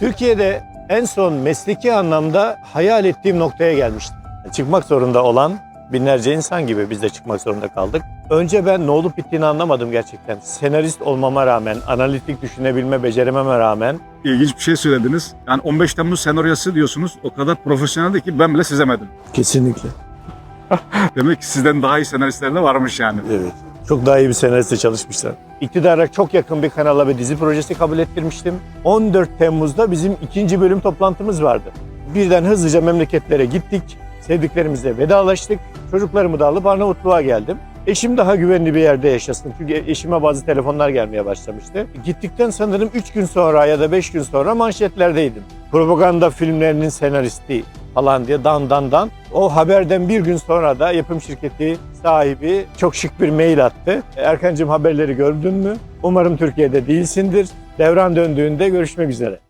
Türkiye'de en son mesleki anlamda hayal ettiğim noktaya gelmiştim. Çıkmak zorunda olan binlerce insan gibi biz de çıkmak zorunda kaldık. Önce ben ne olup bittiğini anlamadım gerçekten. Senarist olmama rağmen, analitik düşünebilme becerememe rağmen İlginç bir şey söylediniz. Yani 15 Temmuz senaryosu diyorsunuz. O kadar profesyoneldi ki ben bile sezemedim. kesinlikle Demek ki sizden daha iyi senaristler de varmış yani. Evet. Çok daha iyi bir senariste çalışmışlar. İktidara çok yakın bir kanala bir dizi projesi kabul ettirmiştim. 14 Temmuz'da bizim ikinci bölüm toplantımız vardı. Birden hızlıca memleketlere gittik. Sevdiklerimizle vedalaştık. Çocuklarımı da alıp Arnavutluğa geldim. Eşim daha güvenli bir yerde yaşasın. Çünkü eşime bazı telefonlar gelmeye başlamıştı. Gittikten sanırım 3 gün sonra ya da 5 gün sonra manşetlerdeydim. Propaganda filmlerinin senaristi falan diye dan dan dan. O haberden bir gün sonra da yapım şirketi sahibi çok şık bir mail attı. Erkancığım haberleri gördün mü? Umarım Türkiye'de değilsindir. Devran döndüğünde görüşmek üzere.